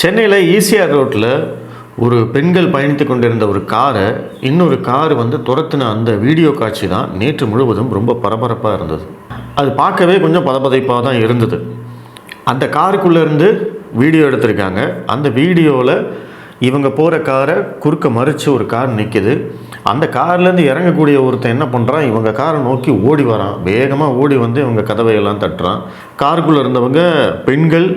சென்னையில் ஈசிஆர் ரோட்டில் ஒரு பெண்கள் பயணித்து கொண்டிருந்த ஒரு காரை இன்னொரு கார் வந்து துரத்தின அந்த வீடியோ காட்சி தான் நேற்று முழுவதும் ரொம்ப பரபரப்பாக இருந்தது. அது பார்க்கவே கொஞ்சம் பதபதைப்பாக தான் இருந்தது. அந்த காருக்குள்ளேருந்து வீடியோ எடுத்திருக்காங்க. அந்த வீடியோவில் இவங்க போகிற காரை குறுக்க மறித்து ஒரு கார் நிற்கிது அந்த கார்லேருந்து இறங்கக்கூடிய ஒருத்தன் என்ன பண்ணுறான் இவங்க காரை நோக்கி ஓடி வரான். வேகமாக ஓடி வந்து இவங்க கதவையெல்லாம் தட்டுறான். காருக்குள்ளே இருந்தவங்க பெண்கள்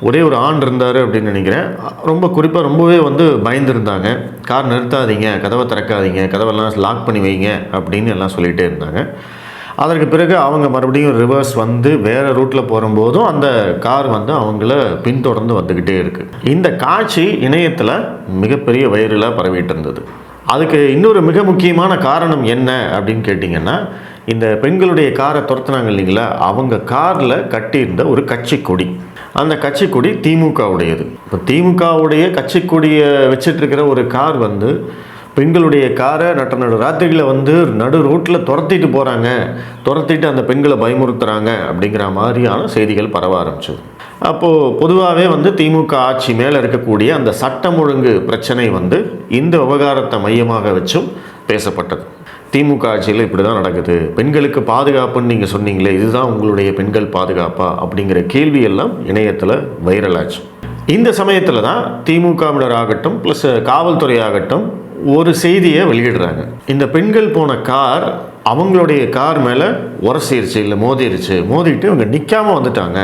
ஒரே ஒரு ஆண் இருந்தார் அப்படின்னு நினைக்கிறேன். ரொம்ப குறிப்பாக ரொம்பவே வந்து பயந்துருந்தாங்க. கார் நிறுத்தாதீங்க கதவை திறக்காதீங்க கதவெல்லாம் லாக் பண்ணி வைங்க அப்படின்னு எல்லாம் சொல்லிகிட்டே இருந்தாங்க. அதற்கு பிறகு அவங்க மறுபடியும் ரிவர்ஸ் வந்து வேறு ரூட்டில் போகும்போதும் அந்த கார் வந்து அவங்கள பின்தொடர்ந்து வந்துக்கிட்டே இருக்குது இந்த காட்சி இணையத்தில் மிகப்பெரிய வைரலாக பரவிட்டு இருந்தது. அதுக்கு இன்னொரு மிக முக்கியமான காரணம் என்ன அப்படின்னு கேட்டிங்கன்னா இந்த பெண்களுடைய காரை துரத்துனாங்க இல்லைங்களா? அவங்க காரில் கட்டியிருந்த ஒரு கட்சி கொடி. அந்த கட்சி கொடி திமுகவுடையது. இப்போ திமுகவுடைய கட்சி கொடியை ஒரு கார் வந்து பெண்களுடைய காரை நட்ட நடு ராத்திரியில் வந்து நடு ரோட்டில் துரத்திட்டு போகிறாங்க துரத்திட்டு அந்த பெண்களை பயமுறுத்துகிறாங்க அப்படிங்கிற மாதிரியான செய்திகள் பரவ ஆரம்பிச்சது. அப்போது பொதுவாகவே வந்து திமுக ஆட்சி மேலே இருக்கக்கூடிய அந்த சட்டம் ஒழுங்கு பிரச்சனை வந்து இந்த விவகாரத்தை மையமாக வச்சும் பேசப்பட்டது. திமுக ஆட்சியில் இப்படி தான் நடக்குது. பெண்களுக்கு பாதுகாப்புன்னு நீங்கள் சொன்னீங்களே இதுதான் உங்களுடைய பெண்கள் பாதுகாப்பா? அப்படிங்கிற கேள்வியெல்லாம் இணையத்தில் வைரலாச்சு இந்த சமயத்தில் தான் திமுகவினர் ஆகட்டும் ப்ளஸ் காவல்துறை ஆகட்டும் ஒரு செய்தியை வெளியிடுறாங்க. இந்த பெண்கள் போன கார் அவங்களுடைய கார் மேலே உரசிருச்சு இல்லை மோதிருச்சு. மோதிட்டு இவங்க நிற்காம வந்துட்டாங்க.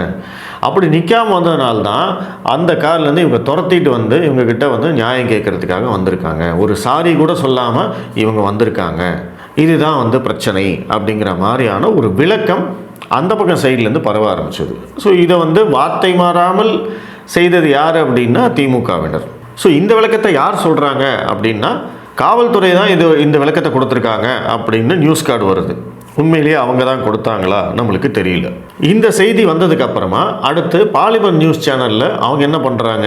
அப்படி நிற்காம வந்ததுனால தான் அந்த கார்லேருந்து இவங்க துரத்திட்டு வந்து இவங்கக்கிட்ட வந்து நியாயம் கேட்கறதுக்காக வந்திருக்காங்க. ஒரு சாரி கூட சொல்லாமல் இவங்க வந்திருக்காங்க. இதுதான் வந்து பிரச்சனை அப்படிங்கிற மாதிரியான ஒரு விளக்கம் அந்த பக்கம் சைட்லேருந்து பரவ ஆரம்பிச்சது. ஸோ இதை வந்து வார்த்தை மாறாமல் செய்தது யார் அப்படின்னா திமுகவினர். ஸோ இந்த விளக்கத்தை யார் சொல்கிறாங்க அப்படின்னா காவல்துறை தான் இது இந்த விளக்கத்தை கொடுத்துருக்காங்க அப்படின்னு நியூஸ் கார்டு வருது. உண்மையிலேயே அவங்க தான் கொடுத்தாங்களா? நம்மளுக்கு தெரியல. இந்த செய்தி வந்ததுக்கு அப்புறமா அடுத்து பாலிமர் நியூஸ் சேனலில் அவங்க என்ன பண்ணுறாங்க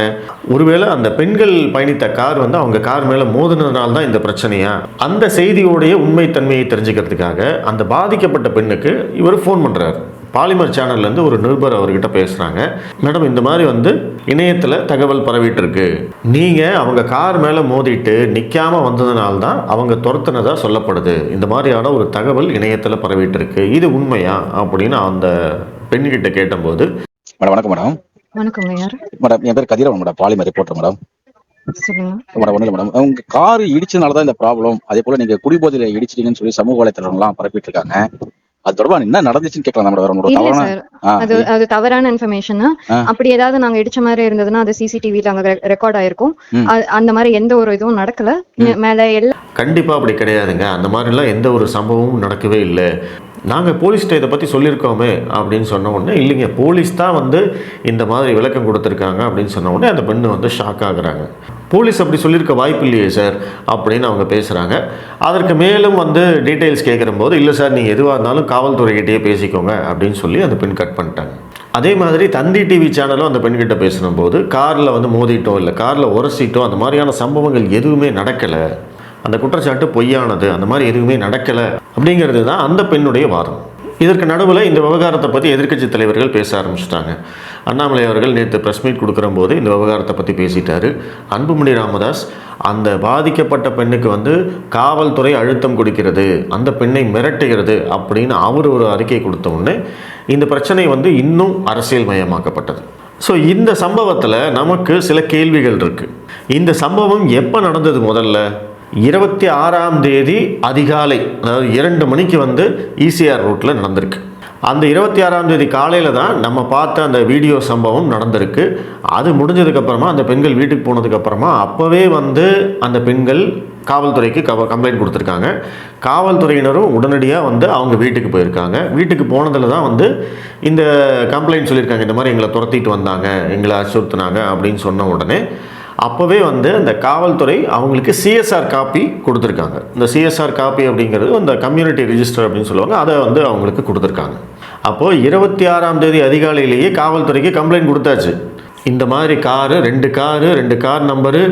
ஒருவேளை அந்த பெண்கள் பயணித்த கார் வந்து அவங்க கார் மேலே மோதினதுனால தான் இந்த பிரச்சனையா? அந்த செய்தியோடைய உண்மைத்தன்மையை தெரிஞ்சுக்கிறதுக்காக அந்த பாதிக்கப்பட்ட பெண்ணுக்கு இவர் ஃபோன் பண்ணுறாரு பாலிமர் சேனல்லேருந்து ஒரு நிருபர் அவர்கிட்ட பேசுகிறாங்க மேடம் இந்த மாதிரி வந்து இணையத்தில் தகவல் பரவிட்டு இருக்கு நீங்கள் அவங்க கார் மேலே மோதிட்டு நிற்காம வந்ததுனால தான் அவங்க துரத்துனதாக சொல்லப்படுது. இந்த மாதிரியான ஒரு தகவல் இணையத்தில் பரவிட்டு இருக்கு இது உண்மையா? அப்படின்னு அந்த பெண்கிட்ட கேட்டபோது மேடம் வணக்கம் மேடம். வணக்கங்க யாரு? மேடம் என் பேர் Kathiravan madam Polimer reporter madam. சொல்லுங்க. மேடம் ஒன்றும் மேடம். உங்க கார் இடிச்சதுனால தான் இந்த ப்ராப்ளம் அதே போல நீங்க குடிபோதையில இடிச்சிட்டீங்கன்னு சொல்லி சமூக வலைத்தளங்கள்லாம் பரப்பிட்டு இருக்காங்க. அது தொடர்பா என்ன நடந்துச்சுன்னு கேட்கலாம் ஆ, அது அது தவறான இன்ஃபர்மேஷன். அப்படி ஏதாவது நாங்க இடிச்ச மாதிரி இருந்ததுன்னா அது சிசிடிவில அங்க ரெக்கார்ட் ஆயிருக்கும். அந்த மாதிரி எந்த ஒரு இதுவும் நடக்கல. மேல எல்லா கண்டிப்பாக அப்படி கிடையாதுங்க. அந்த மாதிரிலாம் எந்த ஒரு சம்பவமும் நடக்கவே இல்லை. நாங்கள் போலீஸ்கிட்ட இதை பற்றி சொல்லியிருக்கோமே அப்படின்னு சொன்ன உடனே இல்லைங்க போலீஸ் தான் வந்து இந்த மாதிரி விளக்கம் கொடுத்துருக்காங்க அப்படின்னு சொன்ன உடனே அந்த பெண்ணு வந்து ஷாக் ஆகுறாங்க. போலீஸ் அப்படி சொல்லியிருக்க வாய்ப்பு இல்லையே சார் அப்படின்னு அவங்க பேசுகிறாங்க அதற்கு மேலும் வந்து டீட்டெயில்ஸ் கேட்குறம்போது இல்லை சார் நீங்கள் எதுவாக இருந்தாலும் காவல்துறைகிட்டேயே பேசிக்கோங்க அப்படின்னு சொல்லி அந்த பெண் கட் பண்ணிட்டாங்க. அதே மாதிரி தந்தி டிவி சேனலும் அந்த பெண்கிட்ட பேசினபோது காரில் வந்து மோதிட்டோம் இல்லை காரில் உரசிட்டோம் அந்த மாதிரியான சம்பவங்கள் எதுவுமே நடக்கலை. அந்த குற்றச்சாட்டு பொய்யானது அந்த மாதிரி எதுவுமே நடக்கலை அப்படிங்கிறது தான் அந்த பெண்ணுடைய வாதம். இதற்கு நடுவில் இந்த விவகாரத்தை பற்றி எதிர்க்கட்சி தலைவர்கள் பேச ஆரம்பிச்சிட்டாங்க. அண்ணாமலை அவர்கள் நேற்று ப்ரெஸ் மீட் கொடுக்குற போது இந்த விவகாரத்தை பற்றி பேசிட்டாரு. அன்புமணி ராமதாஸ் அந்த பாதிக்கப்பட்ட பெண்ணுக்கு வந்து காவல்துறை அழுத்தம் கொடுக்கிறது அந்த பெண்ணை மிரட்டுகிறது அப்படின்னு அவர் ஒரு அறிக்கை கொடுத்த உடனே இந்த பிரச்சனை வந்து இன்னும் அரசியல் மயமாக்கப்பட்டது ஸோ இந்த சம்பவத்தில் நமக்கு சில கேள்விகள் இருக்குது இந்த சம்பவம் எப்போ நடந்தது முதல்ல? இருபத்தி ஆறாம் தேதி அதிகாலை அதாவது இரண்டு மணிக்கு வந்து ஈசிஆர் ரூட்டில் நடந்திருக்கு. அந்த இருபத்தி ஆறாம் தேதி காலையில் தான் நம்ம பார்த்த அந்த வீடியோ சம்பவம் நடந்திருக்கு. அது முடிஞ்சதுக்கப்புறமா அந்த பெண்கள் வீட்டுக்கு போனதுக்கப்புறமா அப்போவே வந்து அந்த பெண்கள் காவல்துறைக்கு கவ கம்ப்ளைண்ட் கொடுத்துருக்காங்க. காவல்துறையினரும் உடனடியாக வந்து அவங்க வீட்டுக்கு போயிருக்காங்க. வீட்டுக்கு போனதில் தான் வந்து இந்த கம்ப்ளைண்ட் சொல்லியிருக்காங்க இந்த மாதிரி எங்களை துரத்திட்டு வந்தாங்க எங்களை அச்சுறுத்துனாங்க அப்படின்னு சொன்ன உடனே அப்போவே வந்து அந்த காவல்துறை அவங்களுக்கு சிஎஸ்ஆர் காப்பி கொடுத்துருக்காங்க. இந்த சிஎஸ்ஆர் காப்பி அப்படிங்கிறது அந்த கம்யூனிட்டி ரிஜிஸ்டர் அப்படின்னு சொல்லுவாங்க. அதை வந்து அவங்களுக்கு கொடுத்துருக்காங்க. அப்போது இருபத்தி ஆறாம் தேதி அதிகாலையிலேயே காவல்துறைக்கு கம்ப்ளைண்ட் கொடுத்தாச்சு. இந்த மாதிரி காரு ரெண்டு காரு ரெண்டு கார் நம்பரு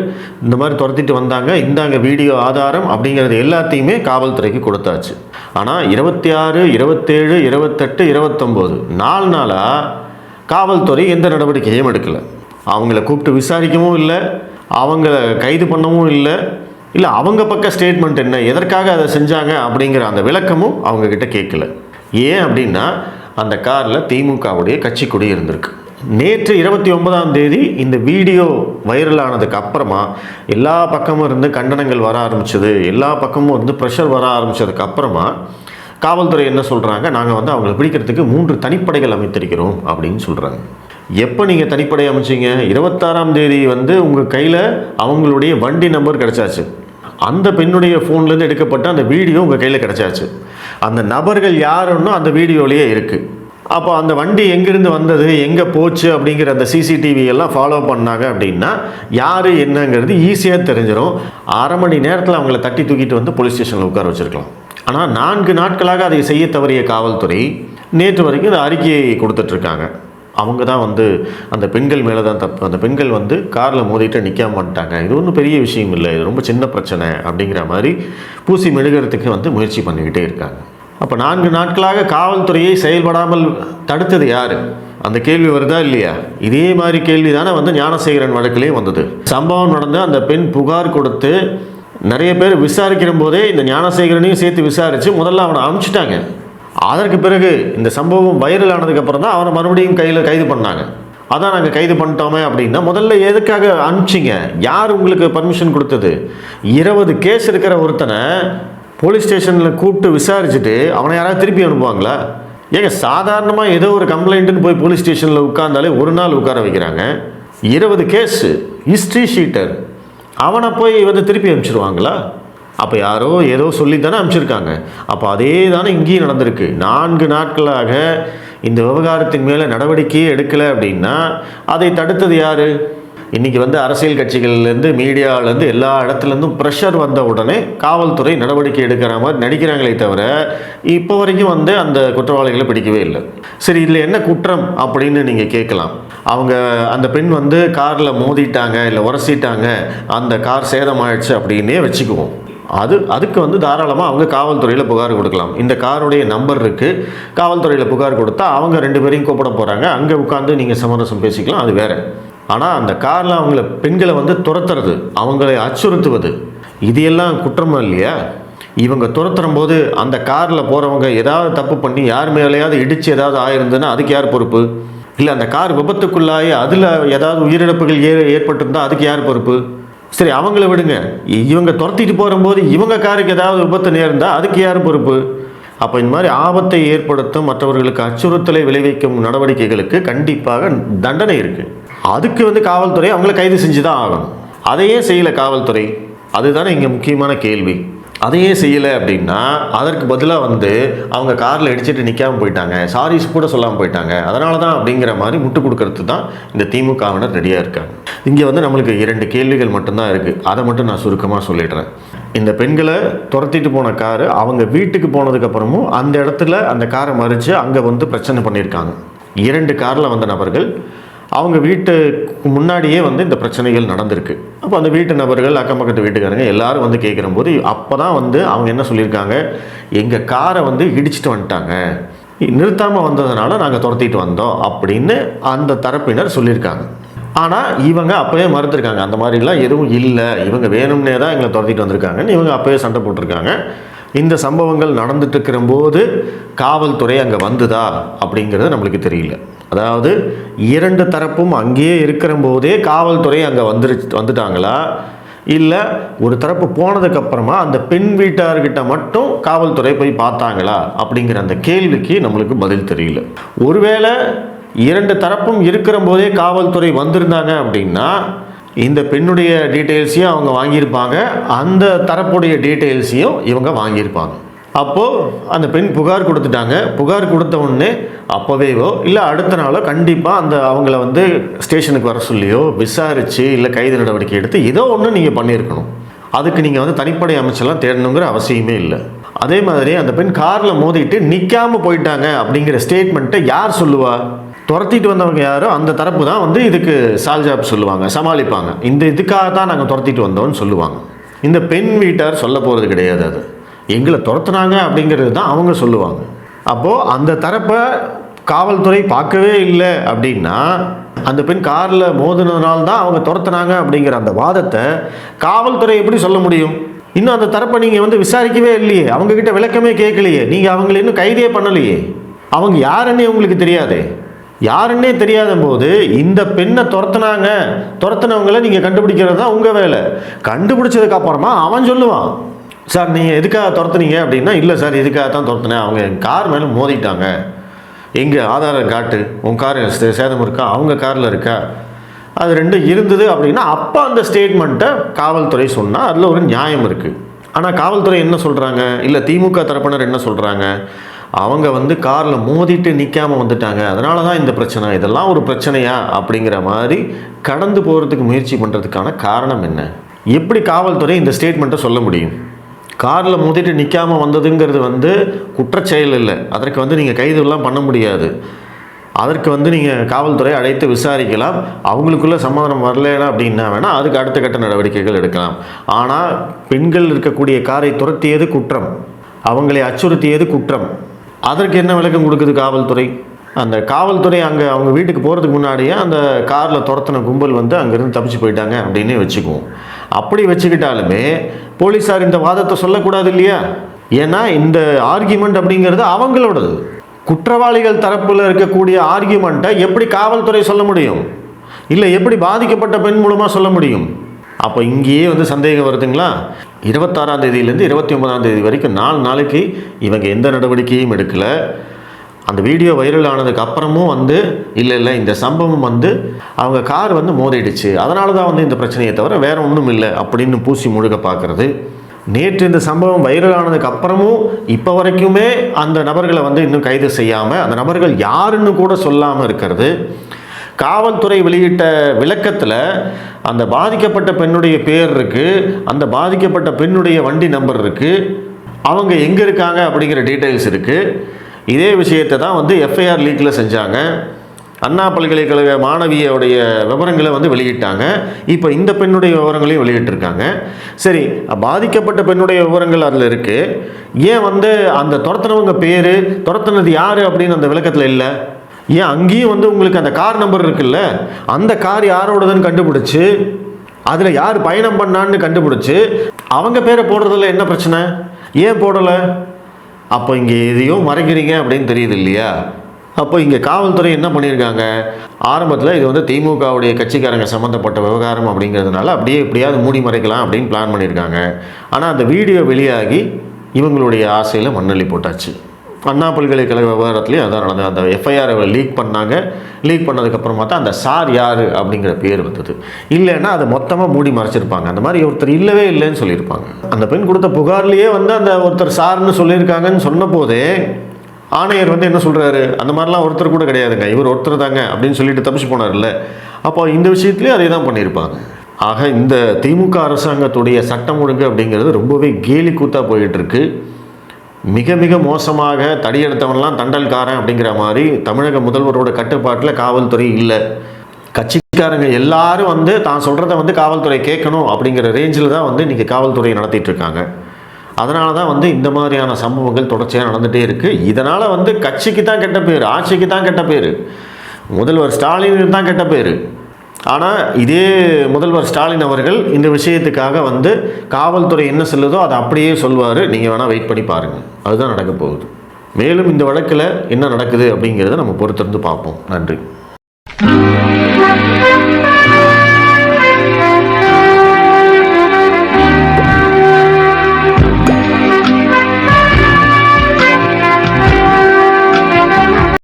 இந்த மாதிரி துரத்திட்டு வந்தாங்க. இந்தாங்க வீடியோ ஆதாரம் அப்படிங்கிறது எல்லாத்தையுமே காவல்துறைக்கு கொடுத்தாச்சு. ஆனால் இருபத்தி ஆறு இருபத்தேழு இருபத்தெட்டு இருபத்தொம்போது நாலு நாளாக காவல்துறை எந்த நடவடிக்கையும் எடுக்கலை. அவங்கள கூப்பிட்டு விசாரிக்கவும் இல்லை அவங்கள கைது பண்ணவும் இல்லை. இல்லை அவங்க பக்க ஸ்டேட்மெண்ட் என்ன எதற்காக அதை செஞ்சாங்க அப்படிங்கிற அந்த விளக்கமும் அவங்கக்கிட்ட கேட்கல. ஏன் அப்படின்னா அந்த காரில் திமுகவுடைய கட்சி கொடி இருந்திருக்கு. நேற்று இருபத்தி ஒன்பதாம் தேதி இந்த வீடியோ வைரலானதுக்கு அப்புறமா எல்லா பக்கமும் இருந்து கண்டனங்கள் வர ஆரம்பிச்சது. எல்லா பக்கமும் வந்து ப்ரெஷர் வர ஆரம்பித்ததுக்கு அப்புறமா காவல்துறை என்ன சொல்கிறாங்க நாங்கள் வந்து அவங்களை பிடிக்கிறதுக்கு மூன்று தனிப்படைகள் அமைத்திருக்கிறோம் அப்படின்னு சொல்கிறாங்க எப்போ நீங்கள் தனிப்படை அமைச்சீங்க? இருபத்தாறாம் தேதி வந்து உங்கள் கையில் அவங்களுடைய வண்டி நம்பர் கிடச்சாச்சு. அந்த பெண்ணுடைய ஃபோன்லேருந்து எடுக்கப்பட்ட அந்த வீடியோ உங்கள் கையில் கிடச்சாச்சு. அந்த நபர்கள் யாருன்னு அந்த வீடியோலேயே இருக்குது அப்போ அந்த வண்டி எங்கேருந்து வந்தது எங்கே போச்சு அப்படிங்கிற அந்த சிசிடிவி எல்லாம் ஃபாலோ பண்ணாங்க அப்படின்னா யார் என்னங்கிறது ஈஸியாக தெரிஞ்சிடும் அரை மணி நேரத்தில் அவங்கள தட்டி தூக்கிட்டு வந்து போலீஸ் ஸ்டேஷனில் உட்கார வச்சுருக்கலாம். ஆனால் நான்கு நாட்களாக அதை செய்ய தவறிய காவல்துறை நேற்று வரைக்கும் இந்த அறிக்கையை கொடுத்துட்ருக்காங்க அவங்க தான் வந்து அந்த பெண்கள் மேலே தான் தப்பு அந்த பெண்கள் வந்து காரில் மோதிட்டு நிற்காம மாட்டாங்க இது ஒன்றும் பெரிய விஷயம் இல்லை. இது ரொம்ப சின்ன பிரச்சனை அப்படிங்கிற மாதிரி பூசி மெழுகிறதுக்கு வந்து முயற்சி பண்ணிக்கிட்டே இருக்காங்க. அப்போ நான்கு நாட்களாக காவல்துறையை செயல்படாமல் தடுத்தது யார்? அந்த கேள்வி வருதா இல்லையா? இதே மாதிரி கேள்வி தானே வந்து ஞானசேகரன் வழக்கிலே வந்தது. சம்பவம் நடந்து அந்த பெண் புகார் கொடுத்து நிறைய பேர் விசாரிக்கிற போதே இந்த ஞானசேகரனையும் சேர்த்து விசாரித்து முதல்ல அவனை அனுப்பிச்சிட்டாங்க. அதற்கு பிறகு இந்த சம்பவம் வைரல் ஆனதுக்கப்புறம் தான் அவனை மறுபடியும் கையில் கைது பண்ணாங்க. அதான் நாங்கள் கைது பண்ணிட்டோமே அப்படின்னா முதல்ல எதுக்காக அனுப்பிச்சிங்க? யார் உங்களுக்கு பர்மிஷன் கொடுத்தது? இருபது கேஸ் இருக்கிற ஒருத்தனை போலீஸ் ஸ்டேஷனில் கூப்பிட்டு விசாரிச்சுட்டு அவனை யாராவது திருப்பி அனுப்புவாங்களா? ஏங்க சாதாரணமாக ஏதோ ஒரு கம்ப்ளைண்ட்டுன்னு போய் போலீஸ் ஸ்டேஷனில் உட்கார்ந்தாலே ஒரு நாள் உட்கார வைக்கிறாங்க. இருபது கேஸு ஹிஸ்ட்ரி ஷீட்டர் அவனை போய் வந்து திருப்பி அனுப்பிச்சிருவாங்களா? அப்போ யாரோ ஏதோ சொல்லி தானே அனுப்பிச்சிருக்காங்க. அப்போ அதே தானே இங்கேயும் நடந்திருக்கு. நான்கு நாட்களாக இந்த விவகாரத்தின் மேலே நடவடிக்கையே எடுக்கலை அப்படின்னா அதை தடுத்தது யார்? இன்றைக்கி வந்து அரசியல் கட்சிகள்லேருந்து மீடியாவிலேருந்து எல்லா இடத்துலேருந்தும் ப்ரெஷர் வந்த உடனே காவல்துறை நடவடிக்கை எடுக்கிற மாதிரி நடிக்கிறாங்களே தவிர இப்போ வரைக்கும் வந்து அந்த குற்றவாளிகளை பிடிக்கவே இல்லை. சரி இதில் என்ன குற்றம் அப்படின்னு நீங்கள் கேட்கலாம். அவங்க அந்த பெண் வந்து காரில் மோதிட்டாங்க இல்லை உரசிட்டாங்க அந்த கார் சேதமாயிடுச்சு அப்படின்னே வச்சுக்குவோம். அது அதுக்கு வந்து தாராளமாக அவங்க காவல்துறையில் புகார் கொடுக்கலாம். இந்த காருடைய நம்பர் இருக்குது காவல்துறையில் புகார் கொடுத்தா அவங்க ரெண்டு பேரையும் கூப்பிட போகிறாங்க அங்கே உட்காந்து நீங்கள் சமரசம் பேசிக்கலாம். அது வேறு. ஆனால் அந்த காரில் அவங்கள பெண்களை வந்து துரத்துறது அவங்களை அச்சுறுத்துவது இது எல்லாம் குற்றமா இல்லையா? இவங்க துரத்துறும் போது அந்த காரில் போகிறவங்க ஏதாவது தப்பு பண்ணி யார் மேலேயாவது இடித்து ஏதாவது ஆயிருந்ததுன்னா அதுக்கு யார் பொறுப்பு? இல்லை அந்த கார் விபத்துக்குள்ளாகி அதில் ஏதாவது உயிரிழப்புகள் ஏ ஏற்பட்டிருந்தால் அதுக்கு யார் பொறுப்பு? சரி அவங்கள விடுங்க. இவங்க துரத்திட்டு போகும்போது இவங்க காருக்கு ஏதாவது விபத்து நேர்ந்தால் அதுக்கு யார் பொறுப்பு? அப்போ இந்த மாதிரி ஆபத்தை ஏற்படுத்தும் மற்றவர்களுக்கு அச்சுறுத்தலை விளைவிக்கும் நடவடிக்கைகளுக்கு கண்டிப்பாக தண்டனை இருக்குது அதுக்கு வந்து காவல்துறை அவங்கள கைது செஞ்சு தான் ஆகணும். அதையே செய்யலை காவல்துறை. அதுதானே இங்கே முக்கியமான கேள்வி. அதையே செய்யலை அப்படின்னா அதற்கு பதிலாக வந்து அவங்க காரில் இடிச்சிட்டு நிற்காம போயிட்டாங்க. சாரிஸ் கூட சொல்லாமல் போயிட்டாங்க. அதனால தான் அப்படிங்கிற மாதிரி முட்டு கொடுக்கறது தான் இந்த திமுகவினர் ரெடியாக இருக்காங்க. இங்கே வந்து நம்மளுக்கு இரண்டு கேள்விகள் மட்டும்தான் இருக்குது அதை மட்டும் நான் சுருக்கமாக சொல்லிடுறேன். இந்த பெண்களை துரத்திட்டு போன காரு அவங்க வீட்டுக்கு போனதுக்கப்புறமும் அந்த இடத்துல அந்த காரை மறித்து அங்கே வந்து பிரச்சனை பண்ணியிருக்காங்க. இரண்டு காரில் வந்த நபர்கள் அவங்க வீட்டுக்கு முன்னாடியே வந்து இந்த பிரச்சனைகள் நடந்திருக்கு. அப்போ அந்த வீட்டு நபர்கள் அக்கம் பக்கத்து வீட்டுக்காரங்க எல்லாரும் வந்து கேட்குற போது அப்போ தான் வந்து அவங்க என்ன சொல்லியிருக்காங்க? எங்கள் காரை வந்து இடிச்சிட்டு வந்துட்டாங்க. நிறுத்தாமல் வந்ததுனால நாங்கள் துரத்திட்டு வந்தோம் அப்படின்னு அந்த தரப்பினர் சொல்லியிருக்காங்க. ஆனால் இவங்க அப்போயே மறுத்துருக்காங்க. அந்த மாதிரிலாம் எதுவும் இல்லை. இவங்க வேணும்னே தான் எங்களை துரத்திட்டு வந்திருக்காங்கன்னு இவங்க அப்போயே சண்டை போட்டிருக்காங்க. இந்த சம்பவங்கள் நடந்துட்டு இருக்கிற போது காவல்துறை அங்கே வந்துதா அப்படிங்கிறது நம்மளுக்கு தெரியல. அதாவது இரண்டு தரப்பும் அங்கேயே இருக்கிற போதே காவல்துறை அங்கே வந்துரு வந்துட்டாங்களா? இல்லை ஒரு தரப்பு போனதுக்கப்புறமா அந்த பெண் வீட்டார்கிட்ட மட்டும் காவல்துறை போய் பார்த்தாங்களா? அப்படிங்கிற அந்த கேள்விக்கு நம்மளுக்கு பதில் தெரியல. ஒருவேளை இரண்டு தரப்பும் இருக்கிற போதே காவல்துறை வந்திருந்தாங்க அப்படின்னா இந்த பெண்ணுடைய டீட்டெயில்ஸையும் அவங்க வாங்கியிருப்பாங்க அந்த தரப்புடைய டீட்டெயில்ஸையும் இவங்க வாங்கியிருப்பாங்க. அப்போது அந்த பெண் புகார் கொடுத்துட்டாங்க. புகார் கொடுத்த உடனே அப்போவேவோ? இல்லை அடுத்த நாளோ கண்டிப்பாக அந்த அவங்கள வந்து ஸ்டேஷனுக்கு வர சொல்லியோ விசாரித்து இல்லை கைது நடவடிக்கை எடுத்து ஏதோ ஒன்று நீங்கள் பண்ணியிருக்கணும். அதுக்கு நீங்கள் வந்து தனிப்படை அமைச்செல்லாம் தேடணுங்கிற அவசியமே இல்லை. அதே மாதிரி அந்த பெண் காரில் மோதிட்டு நிற்காம போயிட்டாங்க அப்படிங்கிற ஸ்டேட்மெண்ட்டை யார் சொல்லுவா? துரத்திட்டு வந்தவங்க யாரோ அந்த தரப்பு தான் வந்து இதுக்கு சால்ஜாப் சொல்லுவாங்க சமாளிப்பாங்க. இந்த இதுக்காக தான் நாங்கள் துரத்திட்டு வந்தோம்னு சொல்லுவாங்க. இந்த பெண் வீட்டார் சொல்ல போகிறது கிடையாது அது. எங்களை துரத்துனாங்க அப்படிங்கிறது தான் அவங்க சொல்லுவாங்க. அப்போது அந்த தரப்பை காவல்துறை பார்க்கவே இல்லை அப்படின்னா அந்த பெண் காரில் மோதினதுனால தான் அவங்க துரத்துனாங்க அப்படிங்கிற அந்த வாதத்தை காவல்துறை எப்படி சொல்ல முடியும்? இன்னும் அந்த தரப்பை நீங்கள் வந்து விசாரிக்கவே இல்லையே. அவங்கக்கிட்ட விளக்கமே கேட்கலையே. நீங்கள் அவங்கள இன்னும் கைதே பண்ணலையே. அவங்க யாருன்னே உங்களுக்கு தெரியாது. யாருன்னே தெரியாத போது இந்த பெண்ணை துரத்துனாங்க. துரத்துனவங்களை நீங்கள் கண்டுபிடிக்கிறது தான் உங்கள் வேலை. கண்டுபிடிச்சதுக்கு அப்புறமா அவன் சொல்லுவான். சார் நீங்கள் எதுக்காக துரத்துனீங்க? அப்படின்னா இல்லை சார் இதுக்காக தான் துரத்துனேன். அவங்க என் கார் மேலே மோதிட்டாங்க. எங்கள் ஆதாரம் காட்டு உன் கார் சேதம் இருக்கா? அவங்க காரில் இருக்கா? அது ரெண்டும் இருந்தது அப்படின்னா அப்போ அந்த ஸ்டேட்மெண்ட்டை காவல்துறை சொன்னால் அதில் ஒரு நியாயம் இருக்குது ஆனால் காவல்துறை என்ன சொல்கிறாங்க இல்லை திமுக தரப்பினர் என்ன சொல்கிறாங்க அவங்க வந்து காரில் மோதிட்டு நிற்காமல் வந்துட்டாங்க. அதனால தான் இந்த பிரச்சனை. இதெல்லாம் ஒரு பிரச்சனையா? அப்படிங்கிற மாதிரி கடந்து போகிறதுக்கு முயற்சி பண்ணுறதுக்கான காரணம் என்ன? எப்படி காவல்துறை இந்த ஸ்டேட்மெண்ட்டை சொல்ல முடியும்? காரில் மோதிட்டு நிற்காமல் வந்ததுங்கிறது வந்து குற்றச்செயல் இல்லை. அதற்கு வந்து நீங்கள் கைதுலாம் பண்ண முடியாது. அதற்கு வந்து நீங்கள் காவல்துறை அழைத்து விசாரிக்கலாம். அவங்களுக்குள்ளே சமாதானம் வரலைனா அப்படின்னா வேணால் அதுக்கு அடுத்த கட்ட நடவடிக்கைகள் எடுக்கலாம். ஆனால் பெண்கள் இருக்கக்கூடிய காரை துரத்தியது குற்றம். அவங்களை அச்சுறுத்தியது குற்றம். அதற்கு என்ன விளக்கம் கொடுக்குது காவல்துறை? அந்த காவல்துறை அங்கே அவங்க வீட்டுக்கு போகிறதுக்கு முன்னாடியே அந்த காரில் துரத்தின கும்பல் வந்து அங்கேருந்து தப்பிச்சு போயிட்டாங்க அப்படின்னு வச்சுக்குவோம். அப்படி வச்சுக்கிட்டாலுமே போலீஸார் இந்த வாதத்தை சொல்லக்கூடாது இல்லையா ஏன்னா இந்த ஆர்கியூமெண்ட் அப்படிங்கிறது அவங்களோடது. குற்றவாளிகள் தரப்பில் இருக்கக்கூடிய ஆர்கியூமெண்ட்டை எப்படி காவல்துறை சொல்ல முடியும்? இல்லை எப்படி பாதிக்கப்பட்ட பெண் மூலமாக சொல்ல முடியும்? அப்போ இங்கேயே வந்து சந்தேகம் வருதுங்களா? இருபத்தாறாம் தேதியிலேருந்து இருபத்தி ஒன்பதாம் தேதி வரைக்கும் நாலு நாளைக்கு இவங்க எந்த நடவடிக்கையும் எடுக்கலை. அந்த வீடியோ வைரல் ஆனதுக்கு அப்புறமும் வந்து இல்லை இல்லை இந்த சம்பவம் வந்து அவங்க கார் வந்து மோதிடுச்சு. அதனால தான் வந்து இந்த பிரச்சனையை தவிர வேற ஒன்றும் இல்லை அப்படின்னு பூசி முழுக பார்க்குறது. நேற்று இந்த சம்பவம் வைரல் ஆனதுக்கு அப்புறமும் இப்போ வரைக்குமே அந்த நபர்களை வந்து இன்னும் கைது செய்யாமல் அந்த நபர்கள் யாருன்னு கூட சொல்லாமல் இருக்கிறது. காவல்துறை வெளியிட்ட விளக்கத்தில் அந்த பாதிக்கப்பட்ட பெண்ணுடைய பேர் இருக்குது அந்த பாதிக்கப்பட்ட பெண்ணுடைய வண்டி நம்பர் இருக்குது அவங்க எங்கே இருக்காங்க அப்படிங்கிற டீட்டெயில்ஸ் இருக்குது இதே விஷயத்தை தான் வந்து எஃப்ஐஆர் லீக்கில் செஞ்சாங்க. அண்ணா பல்கலைக்கழக மாணவியோடைய விவரங்களை வந்து வெளியிட்டாங்க. இப்போ இந்த பெண்ணுடைய விவரங்களையும் வெளியிட்டிருக்காங்க. சரி பாதிக்கப்பட்ட பெண்ணுடைய விவரங்கள் அதில் இருக்குது ஏன் வந்து அந்த துரத்துனவங்க பேர் துரத்துனது யார் அப்படின்னு அந்த விளக்கத்தில் இல்லை. ஏன் அங்கேயும் வந்து உங்களுக்கு அந்த கார் நம்பர் இருக்குல்ல? அந்த கார் யாரோடதுன்னு கண்டுபிடிச்சு அதில் யார் பயணம் பண்ணான்னு கண்டுபிடிச்சு அவங்க பேரை போடுறதுல என்ன பிரச்சனை? ஏன் போடலை? அப்போ இங்கே எதையோ மறைக்கிறீங்க அப்படின்னு தெரியுது இல்லையா? அப்போ இங்கே காவல்துறை என்ன பண்ணியிருக்காங்க? ஆரம்பத்தில் இது வந்து திமுகவுடைய கட்சிக்காரங்க சம்மந்தப்பட்ட விவகாரம் அப்படிங்கிறதுனால அப்படியே எப்படியாவது மூடி மறைக்கலாம் அப்படின்னு பிளான் பண்ணியிருக்காங்க. ஆனால் அந்த வீடியோ வெளியாகி இவங்களுடைய ஆசையில் மண்ணள்ளி போட்டாச்சு. அண்ணா பல்கலைக்கழக விவகாரத்துலேயும் அதான் நடந்தது. அந்த எஃப்ஐஆரை லீக் பண்ணாங்க. லீக் பண்ணதுக்கப்புறமா தான் அந்த சார் யார் அப்படிங்கிற பேர் வந்தது. இல்லைன்னா அதை மொத்தமாக மூடி மறைச்சிருப்பாங்க. அந்த மாதிரி ஒருத்தர் இல்லவே இல்லைன்னு சொல்லியிருப்பாங்க. அந்த பெண் கொடுத்த புகார்லேயே வந்து அந்த ஒருத்தர் சார்னு சொல்லியிருக்காங்கன்னு சொன்ன போதே ஆணையர் வந்து என்ன சொல்கிறாரு அந்த மாதிரிலாம் ஒருத்தர் கூட கிடையாதுங்க. இவர் ஒருத்தர் தாங்க அப்படின்னு சொல்லிட்டு தப்பிச்சு போனார்ல. அப்போ இந்த விஷயத்துலேயும் அதே தான் பண்ணியிருப்பாங்க. ஆக இந்த திமுக அரசாங்கத்துடைய சட்டம் ஒழுங்கு அப்படிங்கிறது ரொம்பவே கேலி கூத்தாக போயிட்டுருக்கு மிக மிக மோசமாக தடியெடுத்தவன்லாம் தண்டல்காரன் அப்படிங்கிற மாதிரி தமிழக முதல்வரோட கட்டுப்பாட்டில் காவல்துறை இல்லை. கட்சிக்காரங்க எல்லாரும் வந்து தான் சொல்கிறத வந்து காவல்துறை கேட்கணும் அப்படிங்கிற ரேஞ்சில் தான் வந்து இன்றைக்கி காவல்துறை நடத்திட்டு இருக்காங்க. அதனால தான் வந்து இந்த மாதிரியான சம்பவங்கள் தொடர்ச்சியாக நடந்துகிட்டே இருக்குது இதனால் வந்து கட்சிக்கு தான் கெட்ட பேர் ஆட்சிக்கு தான் கெட்ட பேர். முதல்வர் ஸ்டாலினுக்கு தான் கெட்ட பேர். ஆனால் இதே முதல்வர் ஸ்டாலின் அவர்கள் இந்த விஷயத்துக்காக வந்து காவல்துறை என்ன சொல்லுதோ அதை அப்படியே சொல்வார். நீங்கள் வேணால் வெயிட் பண்ணி பாருங்கள் அதுதான் நடக்க போகுது. மேலும் இந்த வழக்கில் என்ன நடக்குது அப்படிங்கிறத நம்ம பொறுத்திருந்து பார்ப்போம். நன்றி.